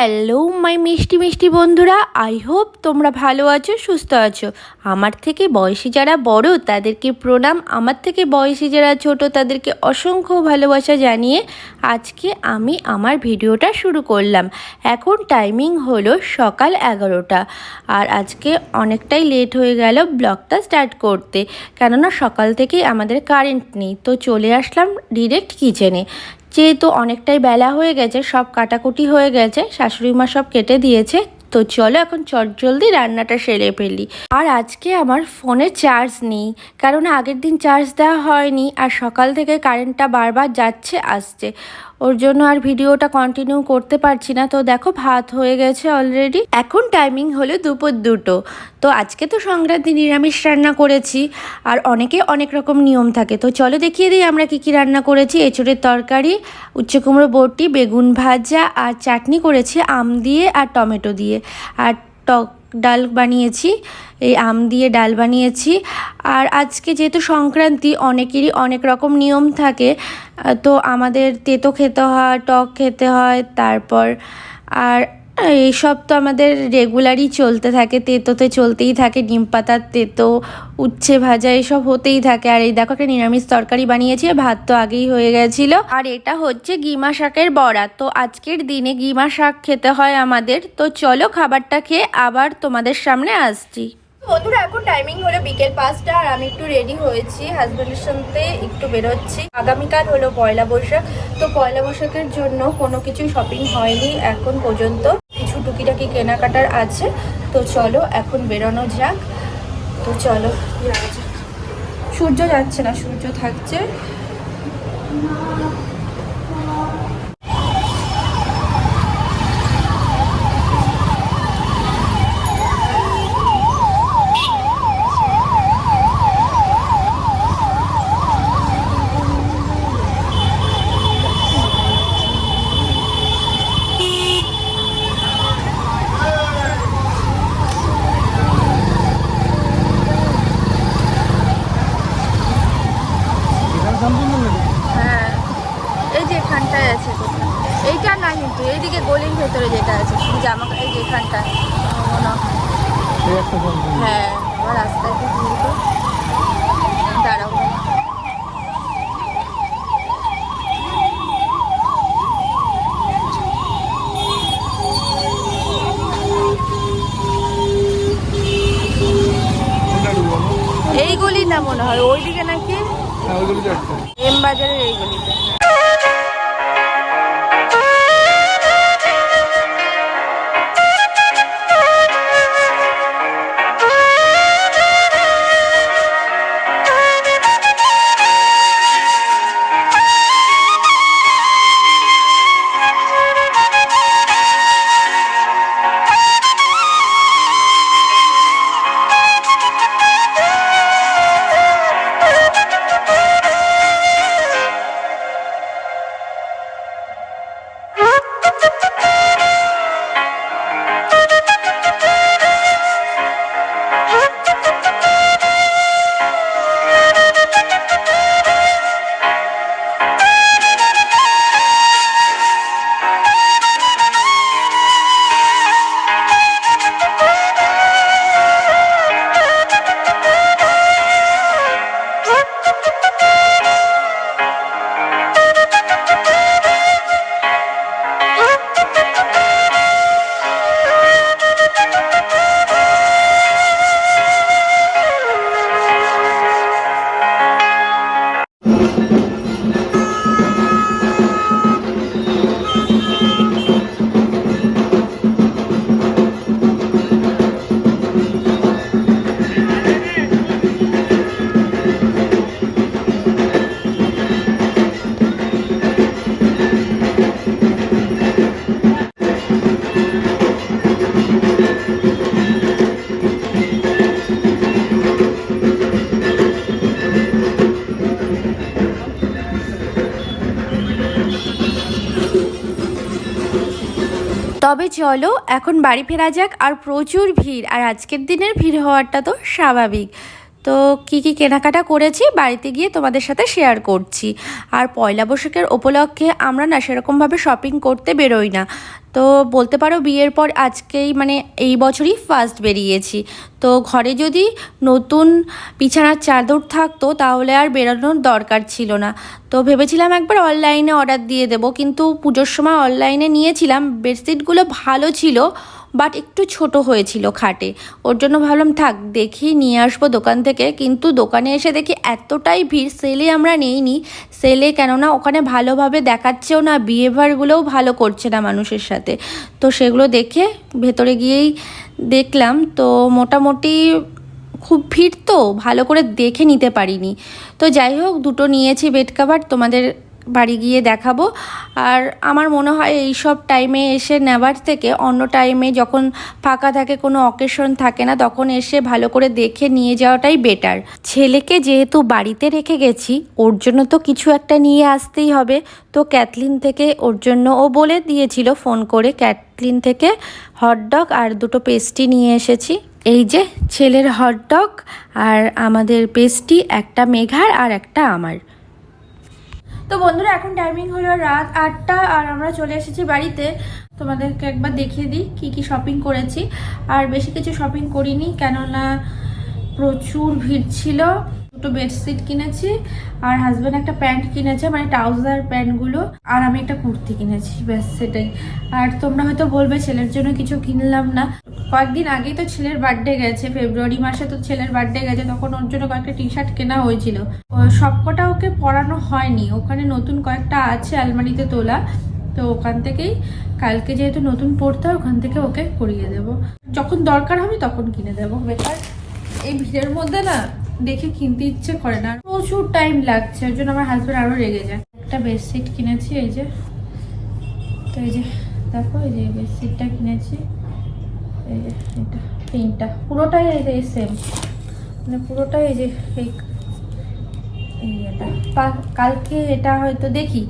Hello my মিষ্টি মিষ্টি বন্ধুরা আই হোপ তোমরা ভালো আছো, সুস্থ আছো। আমার থেকে বয়সী যারা বড়, তাদেরকে প্রণাম। আমার থেকে বয়সী যারা ছোট, তাদেরকে অসংখ্য ভালোবাসা জানিয়ে আজকে আমি আমার ভিডিওটা শুরু করলাম। এখন টাইমিং হলো সকাল এগারোটা। আর আজকে অনেকটাই লেট হয়ে গেল ব্লগটা স্টার্ট করতে। কেননা সকাল থেকেই আমাদের কারেন্ট নেই। তো চলে আসলাম ডিরেক্ট কিচেনে যেহেতু অনেকটাই বেলা হয়ে গেছে সব কাটাকুটি হয়ে গেছে শাশুড়ি মা সব কেটে দিয়েছে। তো চলো এখন চট জলদি রান্নাটা সেরে ফেলি। আর আজকে আমার ফোনে চার্জ নেই, কারণ আগের দিন চার্জ দেওয়া হয়নি আর সকাল থেকে কারেন্টটা বারবার যাচ্ছে, আসছে। ওর জন্য আর ভিডিওটা কন্টিনিউ করতে পারছি না। তো দেখো ভাত হয়ে গেছে অলরেডি এখন টাইমিং হলো দুপুর দুটো। তো আজকে তো সংক্রান্তি নিরামিষ রান্না করেছি আর অনেকে অনেক রকম নিয়ম থাকে। তো চলো দেখিয়ে দিই আমরা কি কি রান্না করেছি। এঁচড়ের তরকারি উচ্ছে কুমড়ো বটি, বেগুন ভাজা আর চাটনি করেছি আম দিয়ে আর টমেটো দিয়ে। আর টক ডাল বানিয়েছি, এই আম দিয়ে ডাল বানিয়েছি। আর আজকে যেহেতু সংক্রান্তি, অনেকেরই অনেক রকম নিয়ম থাকে। তো আমাদের তেতো খেতে হয়, টক খেতে হয়, তারপর আর এইসব তো আমাদের রেগুলারই চলতে থাকে, তেতোতে চলতেই থাকে, ডিম পাতার তেতো, উচ্ছে ভাজা এসব হতেই থাকে। আর এই দেখো একটা নিরামিষ তরকারি বানিয়েছি ভাত তো আগেই হয়ে গেছিল। আর এটা হচ্ছে গিমা শাকের বড়া। তো আজকের দিনে গিমা শাক খেতে হয় আমাদের। তো চলো খাবারটা খেয়ে আবার তোমাদের সামনে আসছি। বন্ধুরা, এখন টাইমিং হলো বিকেল পাঁচটা আর আমি একটু রেডি হয়েছি। হাজব্যান্ডের সাথে একটু বেরোচ্ছি। আগামীকাল হলো পয়লা বৈশাখ। তো পয়লা বৈশাখের জন্য কোনো কিছু শপিং হয়নি এখন পর্যন্ত। কিছু টুকিটাকি কেনাকাটার আছে। তো চলো এখন বেরোনো যাক। তো চলো। সূর্য যাচ্ছে না, সূর্য থাকছে হ্যাঁ এই যে এখানটায় আছে কোথাও এইটা না কিন্তু এইদিকে গলির ভেতরে যেটা আছে জামা এই যে এখানটা হয়। হ্যাঁ আমার রাস্তায় কি ভিড় তো দাঁড়াও এই গলি না মনে হয় ওইদিকে নাকি? এম বাজারের এই গলিতে তবে চলো, এখন বাড়ি ফেরা যাক আর প্রচুর ভিড়। আর আজকের দিনের ভিড় হওয়াটা তো স্বাভাবিক। তো কি কি কেনাকাটা করেছি বাড়িতে গিয়ে তোমাদের সাথে শেয়ার করছি। আর পয়লা বৈশাখের উপলক্ষে আমরা না সেরকমভাবে শপিং করতে বেরোই না। তো বলতে পারো বিয়ের পর আজকেই মানে এই বছরই ফার্স্ট বেরিয়েছি। তো ঘরে যদি নতুন বিছানার চাদর থাকতো তাহলে আর বেরোনোর দরকার ছিল না। তো ভেবেছিলাম একবার অনলাইনে অর্ডার দিয়ে দেবো। কিন্তু পুজোর সময় অনলাইনে নিয়েছিলাম। বেডশিটগুলো ভালো ছিল। বাট একটু ছোট হয়েছিল খাটে। ওর জন্য ভাবলাম, থাক, দেখি, নিয়ে আসব দোকান থেকে। কিন্তু দোকানে এসে দেখি এতটাই ভিড়, সেলে আমরা নেইনি। সেলে কেননা ওখানে ভালোভাবে দেখাচ্ছেও না বিহেভিয়ারগুলোও ভালো করছে না মানুষের সাথে। তো সেগুলো দেখে ভেতরে গিয়েই দেখলাম। তো মোটামুটি খুব ভিড় তো, ভালো করে দেখে নিতে পারিনি। তো যাই হোক, দুটো নিয়েছি বেড কাভার। তোমাদের বাড়ি গিয়ে দেখাবো। আর আমার মনে হয় এই সব টাইমে এসে নেবার থেকে অন্য টাইমে যখন ফাঁকা থাকে, কোনো অকেশন থাকে না, তখন এসে ভালো করে দেখে নিয়ে যাওয়াটাই বেটার ছেলেকে যেহেতু বাড়িতে রেখে গেছি, ওর জন্য তো কিছু একটা নিয়ে আসতেই হবে। তো ক্যাথলিন থেকে ওর জন্য ও বলে দিয়েছিল ফোন করে, ক্যাথলিন থেকে হটডগ আর দুটো পেস্টি নিয়ে এসেছি। এই যে ছেলের হটডগ আর আমাদের পেস্টি একটা মেঘার আর একটা আমার। তো বন্ধুরা, এখন টাইমিং হলো রাত আটটা আর আমরা চলে এসেছি বাড়িতে। তোমাদেরকে একবার দেখিয়ে দিই কি কি শপিং করেছি। আর বেশি কিছু শপিং করিনি, কেননা প্রচুর ভিড় ছিল। দুটো বেডশিট কিনেছি আর হাজব্যান্ড একটা প্যান্ট কিনেছে মানে ট্রাউজার প্যান্টগুলো, আর আমি একটা কুর্তি কিনেছি ব্যাস সেটাই আর তোমরা হয়তো বলবে, ছেলের জন্য কিছু কিনলাম না। কয়েকদিন আগেই তো ছেলের বার্থডে গেছে, ফেব্রুয়ারি মাসে তো ছেলের বার্থডে গেছে, তখন ওর জন্য কয়েকটা টি শার্ট কেনা হয়েছিল। সবকটা ওকে পরানো হয়নি, ওখানে নতুন কয়েকটা আছে আলমারিতে তোলা, তো ওখান থেকেই কালকে যেহেতু নতুন পড়তে হয়, ওখান থেকে ওকে করিয়ে দেব। যখন দরকার হবে তখন কিনে দেবো, বেকার। এই ভিড়ের মধ্যে না দেখে কিনতে ইচ্ছে করে না। প্রচুর টাইম লাগছে, ওই জন্য আমার হাজব্যান্ড আরও রেগে যায়। একটা বেডশিট কিনেছি, এই যে। তো এই যে, দেখো, এই যে বেডশিটটা কিনেছি। এই যে, এটা প্রিন্টটা পুরোটাই এই যে সেম মানে পুরোটাই এই যে এই এটা। কালকে এটা হয়তো দেখি,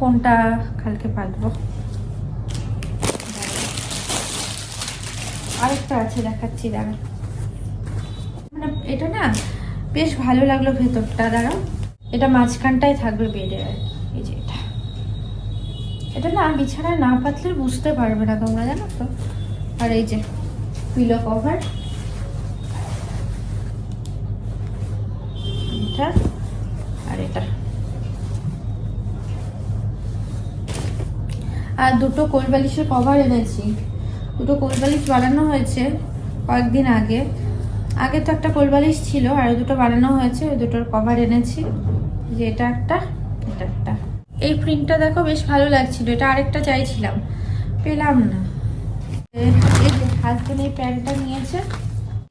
কোনটা কালকে পাতবো আরেকটা আছে, দেখাচ্ছি দাঁড়া এটা না বেশ ভালো লাগল ভেতরটা, দাঁড়াও। এটা মাঝখানটায় থাকবে বেডে আর। এই যে এটা। এটা না বিছানায় না পাতলে বুঝতে পারবে না তোমরা, জানো তো? আর এই যে পিলো কভার এটা আর এটা। আর দুটো কোলবালিশের কভার এনেছি। দুটো কোলবালিশ বানানো হয়েছে কয়েকদিন আগে। আগে তো একটা কোলবালিশ ছিল, আর দুটো বানানো হয়েছে, ওই দুটোর কভার এনেছি, যে এটা একটা এটা একটা। এই প্রিন্টটা দেখো, বেশ ভালো লাগছিল, এটা আরেকটা চাইছিলাম, পেলাম না। এই যে হাজবেন্ড এই প্যান্টটা নিয়েছে,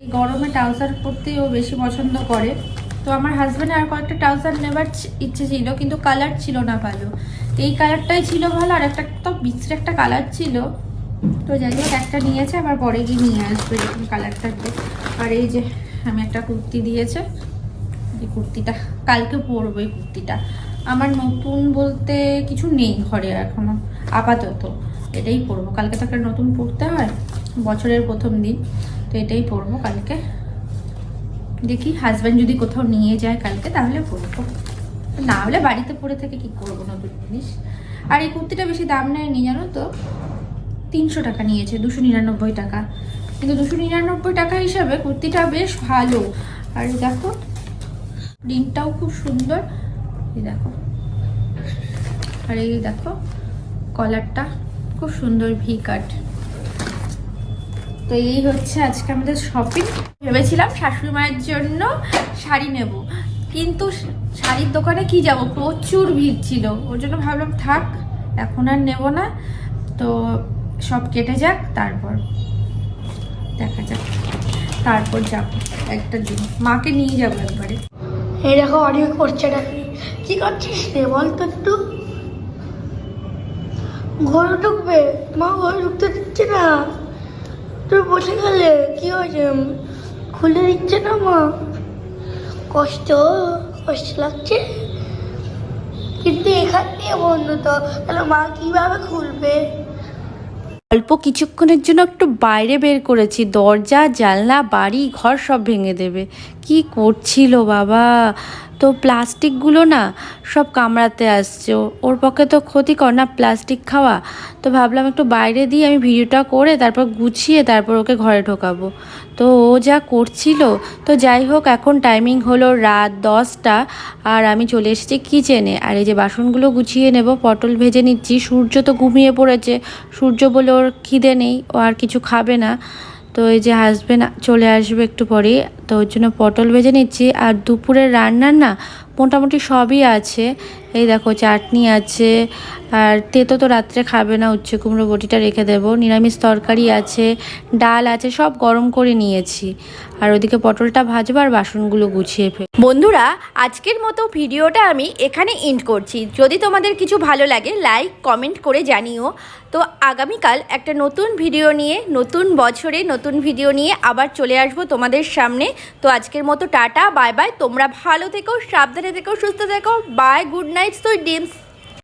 এই গরমে ট্রাউজার পরতেই ও বেশি পছন্দ করে। তো আমার হাজব্যান্ড আর কয়েকটা ট্রাউজার নেবার ইচ্ছে ছিল, কিন্তু কালার ছিল না ভালো। এই কালারটাই ছিল ভালো, আর একটা তো বিশ্রের একটা কালার ছিল। তো যাই হোক, একটা নিয়েছে, আবার পরে গিয়ে নিয়ে আসবে এরকম কালারটাকে আর এই যে আমি একটা কুর্তি দিয়েছে, এই কুর্তিটা, কালকে পরবো এই কুর্তিটা। আমার নতুন বলতে কিছু নেই ঘরে এখনও, আপাতত। এটাই পরবো। কালকে তো একটা নতুন পরতে হয়, বছরের প্রথম দিন, তো এটাই পরবো কালকে। দেখি হাজব্যান্ড যদি কোথাও নিয়ে যায় কালকে, তাহলে পরবো। না হলে বাড়িতে পরে থেকে কি করব নতুন জিনিস? আর এই কুর্তিটা বেশি দাম নেয়নি, জানো তো? তিনশো টাকা নিয়েছে, দুশো নিরানব্বই টাকা। কিন্তু দুশো নিরানব্বই টাকা হিসাবে কুর্তিটা বেশ ভালো। আর দেখো, প্রিন্টটাও খুব সুন্দর। এই দেখো। আর এই দেখো, কলারটা খুব সুন্দর ভি কাট। তো এই হচ্ছে আজকে আমাদের শপিং ভেবেছিলাম শাশুড়ি মায়ের জন্য শাড়ি নেব। কিন্তু শাড়ির দোকানে কি যাব? প্রচুর ভিড় ছিল। ওর জন্য ভাবলাম থাক, এখন আর নেব না। তো সব কেটে যাক, তারপর দেখা যাক। তারপর যাব একটা দিন। মাকে নিয়ে যাব একবারে। এই দেখো অনেক করছে নাকি? কি করছিস রে? বল তো একটু। ঘরে ঢুকবে? মা ঘরে ঢুকতে দিচ্ছে না। তুই বসে গেলে কি হয়েছে? খুলে দিচ্ছে না মা। কষ্ট কষ্ট লাগছে। কিন্তু এখান দিয়ে বন্ধু তো। তাহলে মা কীভাবে খুলবে? অল্প কিছুক্ষণের জন্য একটু বাইরে বের করেছি। দরজা জানলা বাড়ি ঘর সব ভেঙে দেবে। কি করছিল বাবা? তো প্লাস্টিকগুলো না সব কামড়াতে আসছে। ওর পক্ষে তো ক্ষতিকর না প্লাস্টিক খাওয়া। তো ভাবলাম একটু বাইরে দিয়ে আমি ভিডিওটা করে তারপর গুছিয়ে তারপর ওকে ঘরে ঢোকাবো। তো ও যা করছিল, তো যাই হোক, এখন টাইমিং হলো রাত দশটা আর আমি চলে এসেছি কিচেনে আর এই যে বাসনগুলো গুছিয়ে নেব, পটল ভেজে নিচ্ছি। সূর্য তো ঘুমিয়ে পড়েছে। সূর্য বলে ওর খিদে নেই, ও আর কিছু খাবে না। তো এই যে হাজবেন্ড চলে আসবে একটু পরে। তো ওর জন্য পটল ভেজে নিচ্ছি। আর দুপুরের রান্নার না মোটামুটি সবই আছে। এই দেখো চাটনি আছে। আর তেতো তো রাত্রে খাবে না, উচ্ছে কুমড়ো বটিটা রেখে দেবো। নিরামিষ তরকারি আছে, ডাল আছে, সব গরম করে নিয়েছি। আর ওদিকে পটলটা ভাজবো আর বাসনগুলো গুছিয়ে ফেল বন্ধুরা, আজকের মতো ভিডিওটা আমি এখানে এন্ড করছি। যদি তোমাদের কিছু ভালো লাগে লাইক কমেন্ট করে জানিও। তো আগামীকাল একটা নতুন ভিডিও নিয়ে, নতুন বছরে নতুন ভিডিও নিয়ে আবার চলে আসব তোমাদের সামনে। তো আজকের মতো টাটা, বাই বাই। তোমরা ভালো থেকো, সাবধানে থেকো, সুস্থ থেকো। Bye, good night sweet dreams.